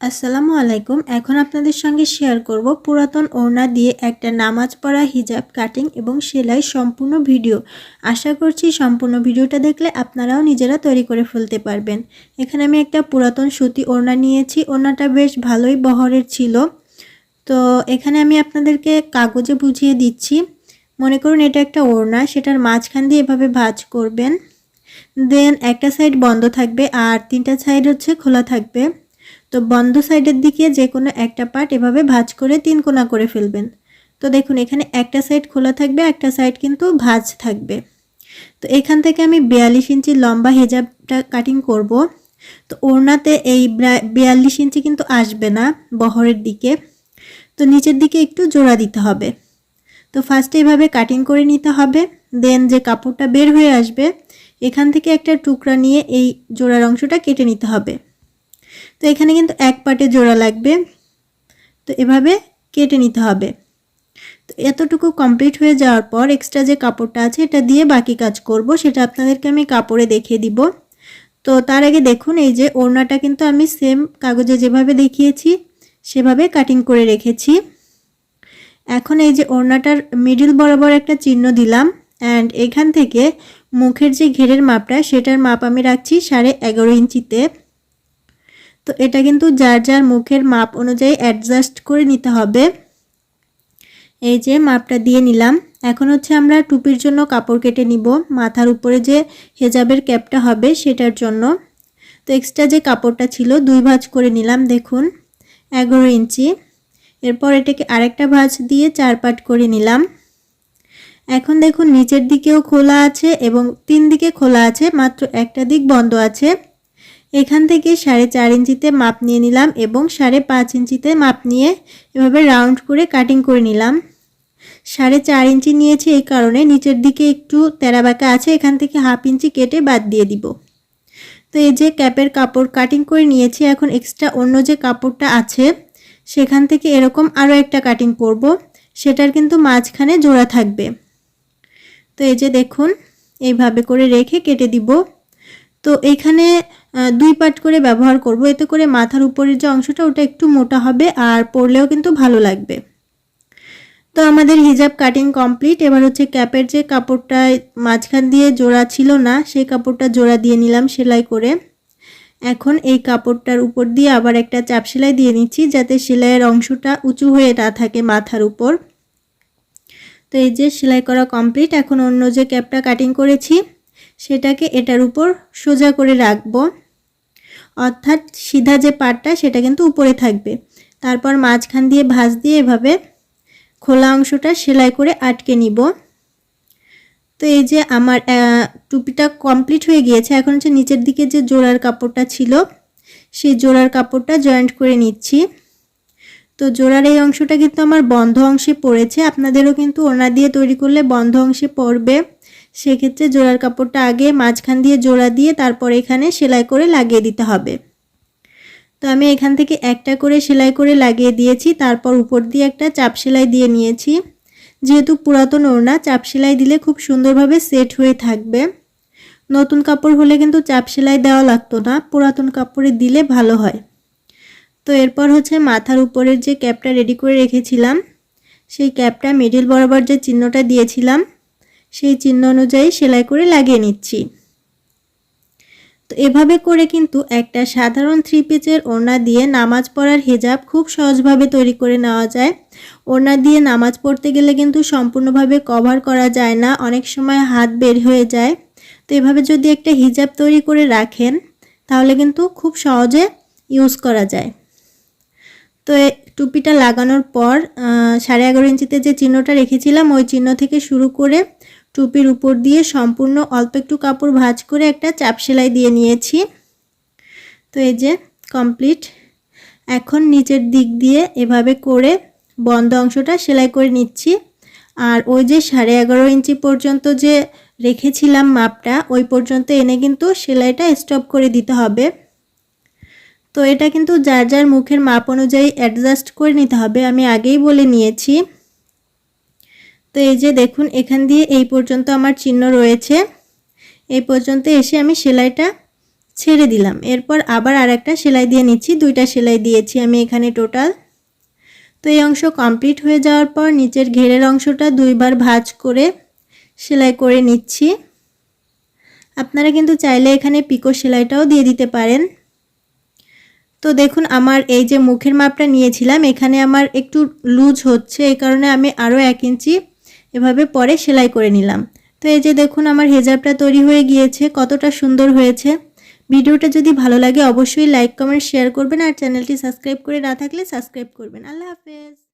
আসসালামু আলাইকুম। এখন আপনাদের সঙ্গে শেয়ার করব পুরাতন ওড়না দিয়ে একটা নামাজ পড়া, হিজাব কাটিং এবং সেলাই সম্পূর্ণ ভিডিও আশা করছি সম্পূর্ণ ভিডিওটা দেখলে আপনারাও নিজেরা তৈরি করে ফেলতে পারবেন। এখানে আমি একটা পুরাতন সুতি ওড়না নিয়েছি। ওড়নাটা বেশ ভালোই বহরের ছিল। তো এখানে আমি আপনাদেরকে কাগজে বুঝিয়ে দিচ্ছি। মনে করুন এটা একটা ওড়না, সেটার মাঝখান দিয়ে এভাবে ভাজ করবেন। দেন একটা সাইড বন্ধ থাকবে আর তিনটা সাইড হচ্ছে খোলা থাকবে। তো বন্ধ সাইডের দিকে যে কোনো একটা পার্ট এভাবে ভাঁজ করে তিন কোনা করে ফেলবেন। তো দেখুন, এখানে একটা সাইড খোলা থাকবে, একটা সাইড কিন্তু ভাঁজ থাকবে। তো এখান থেকে আমি বিয়াল্লিশ ইঞ্চি লম্বা হেজাবটা কাটিং করব। তো ওড়নাতে এই বিয়াল্লিশ ইঞ্চি কিন্তু আসবে না বহরের দিকে। তো নিচের দিকে একটু জোড়া দিতে হবে। তো ফার্স্টে এভাবে কাটিং করে নিতে হবে দেন যে কাপড়টা বের হয়ে আসবে, এখান থেকে একটা টুকরা নিয়ে এই জোড়ার অংশটা কেটে নিতে হবে। তো এখানে কিন্তু এক পাটে জোড়া লাগবে। তো এভাবে কেটে নিতে হবে। তো এতটুকু কমপ্লিট হয়ে যাওয়ার পর এক্সট্রা যে কাপড়টা আছে এটা দিয়ে বাকি কাজ করব। সেটা আপনাদেরকে আমি কাপড়ে দেখিয়ে দিব। তো তার আগে দেখুন, এই যে ওড়নাটা কিন্তু আমি সেম কাগজে যেভাবে দেখিয়েছি, সেভাবে কাটিং করে রেখেছি। এখন এই যে ওড়নাটার মিডিল বরাবর একটা চিহ্ন দিলাম অ্যান্ড এখান থেকে মুখের যে ঘেরের মাপটা, সেটার মাপ আমি রাখছি সাড়ে এগারো ইঞ্চিতে। তো এটা কিন্তু যার যার মুখের মাপ অনুযায়ী অ্যাডজাস্ট করে নিতে হবে। এই যে মাপটা দিয়ে নিলাম। এখন হচ্ছে আমরা টুপির জন্য কাপড় কেটে নিব। মাথার উপরে যে হেজাবের ক্যাপটা হবে সেটার জন্য। তো এক্সট্রা যে কাপড়টা ছিল দুই ভাঁজ করে নিলাম, দেখুন, এগারো ইঞ্চি। এরপর এটাকে আরেকটা ভাঁজ দিয়ে চার পাট করে নিলাম। এখন দেখুন, নিচের দিকেও খোলা আছে এবং তিন দিকে খোলা আছে, মাত্র একটা দিক বন্ধ আছে। এখান থেকে সাড়ে চার ইঞ্চিতে মাপ নিয়ে নিলাম এবং সাড়ে পাঁচ ইঞ্চিতে মাপ নিয়ে এভাবে রাউন্ড করে কাটিং করে নিলাম। সাড়ে চার ইঞ্চি নিয়েছি এই কারণে নিচের দিকে একটু তেরা বাঁকা আছে, এখান থেকে হাফ ইঞ্চি কেটে বাদ দিয়ে দিব। তো এই যে ক্যাপের কাপড় কাটিং করে নিয়েছি, এখন এক্সট্রা অন্য যে কাপড়টা আছে, সেখান থেকে এরকম আরও একটা কাটিং করব, সেটার কিন্তু মাঝখানে জোড়া থাকবে। তো এই যে দেখুন, এইভাবে করে রেখে কেটে দিব। তো এখানে দুই পাট করে ব্যবহার করব। এতে করে মাথার উপরের যে অংশটা, ওটা একটু মোটা হবে আর পরলেও কিন্তু ভালো লাগবে। তো আমাদের হিজাব কাটিং কমপ্লিট এবার হচ্ছে ক্যাপের যে কাপড়টা মাঝখান দিয়ে জোড়া ছিল না, সেই কাপড়টা জোড়া দিয়ে নিলাম সেলাই করে। এখন এই কাপড়টার উপর দিয়ে আবার একটা চাপ সেলাই দিয়ে নিচ্ছি, যাতে সেলাইয়ের অংশটা উঁচু হয়ে না থাকে মাথার উপর। তো এই যে সেলাই করা কমপ্লিট এখন অন্য যে ক্যাপটা কাটিং করেছি সেটাকে এটার উপর সোজা করে রাখব। অর্থাৎ সিধা যে পাটটা, সেটা কিন্তু উপরে থাকবে। তারপর মাঝখান দিয়ে ভাঁজ দিয়ে এভাবে খোলা অংশটা সেলাই করে আটকে নিব। তো এই যে আমার টুপিটা কমপ্লিট হয়ে গিয়েছে, এখন হচ্ছে নিচের দিকে যে জোড়ার কাপড়টা ছিল, সেই জোড়ার কাপড়টা জয়েন্ট করে নিচ্ছি। তো জোড়ার এই অংশটা কিন্তু আমার বন্ধ অংশে পড়েছে, আপনাদেরও কিন্তু ওনা দিয়ে তৈরি করলে বন্ধ অংশে পড়বে। সেক্ষেত্রে জোড়ার কাপড়টা আগে মাঝখান দিয়ে জোড়া দিয়ে তারপর এখানে সেলাই করে লাগিয়ে দিতে হবে। তো আমি এখান থেকে একটা করে সেলাই করে লাগিয়ে দিয়েছি, তারপর উপর দিয়ে একটা চাপ সেলাই দিয়ে নিয়েছি। যেহেতু পুরাতন ওড়না, চাপ সেলাই দিলে খুব সুন্দরভাবে সেট হয়ে থাকবে। নতুন কাপড় হলে কিন্তু চাপ সেলাই দেওয়া লাগতো না, পুরাতন কাপড়ে দিলে ভালো হয়। তো এরপর হচ্ছে মাথার উপরের যে ক্যাপটা রেডি করে রেখেছিলাম, সেই ক্যাপটা মিডিল বরাবর যে চিহ্নটা দিয়েছিলাম সেই চিহ্ন অনুযায়ী সেলাই করে লাগিয়ে নিচ্ছি। তো এভাবে করে কিন্তু একটা সাধারণ থ্রি পিচের ওড়না দিয়ে নামাজ পড়ার হেজাব খুব সহজভাবে তৈরি করে নেওয়া যায়। ওড়না দিয়ে নামাজ পড়তে গেলে কিন্তু সম্পূর্ণভাবে কভার করা যায় না, অনেক সময় হাত বের হয়ে যায়। তো এভাবে যদি একটা হিজাব তৈরি করে রাখেন, তাহলে কিন্তু খুব সহজে ইউজ করা যায়। তো টুপিটা লাগানোর পর সাড়ে এগারো ইঞ্চিতে যে চিহ্নটা রেখেছিলাম, ওই চিহ্ন থেকে শুরু করে টুপির উপর দিয়ে সম্পূর্ণ অল্প একটু কাপড় ভাঁজ করে একটা চাপ সেলাই দিয়ে নিয়েছি। তো এই যে, কমপ্লিট। এখন নিচের দিক দিয়ে এভাবে করে বন্ধ অংশটা সেলাই করে নিচ্ছি। আর ওই যে সাড়ে এগারো ইঞ্চি পর্যন্ত যে রেখেছিলাম মাপটা, ওই পর্যন্ত এনে কিন্তু সেলাইটা স্টপ করে দিতে হবে। তো এটা কিন্তু যার যার মুখের মাপ অনুযায়ী অ্যাডজাস্ট করে নিতে হবে, আমি আগেই বলে নিয়েছি। তো এই যে দেখুন, এখান দিয়ে এই পর্যন্ত আমার চিহ্ন রয়েছে। এই পর্যন্ত এসে আমি সেলাইটা ছেড়ে দিলাম। এরপর আবার আর একটা সেলাই দিয়ে নিচ্ছি, দুইটা সেলাই দিয়েছি আমি এখানে টোটাল তো এই অংশ কমপ্লিট হয়ে যাওয়ার পর নিচের ঘেরের অংশটা দুইবার ভাঁজ করে সেলাই করে নিচ্ছি। আপনারা কিন্তু চাইলে এখানে পিকো সেলাইটাও দিয়ে দিতে পারেন। তো দেখুন, আমার এই যে মুখের মাপটা নিয়েছিলাম, এখানে আমার একটু লুজ হচ্ছে, এই কারণে আমি আরও এক ইঞ্চি এভাবে পরে সেলাই করে নিলাম। তো এই যে দেখুন, আমার হেজাবটা তৈরি হয়ে গিয়েছে, কতটা সুন্দর হয়েছে। ভিডিওটা যদি ভালো লাগে, অবশ্যই লাইক, কমেন্ট, শেয়ার করবেন আর চ্যানেলটি সাবস্ক্রাইব করে না থাকলে সাবস্ক্রাইব করবেন। আল্লাহ হাফেজ।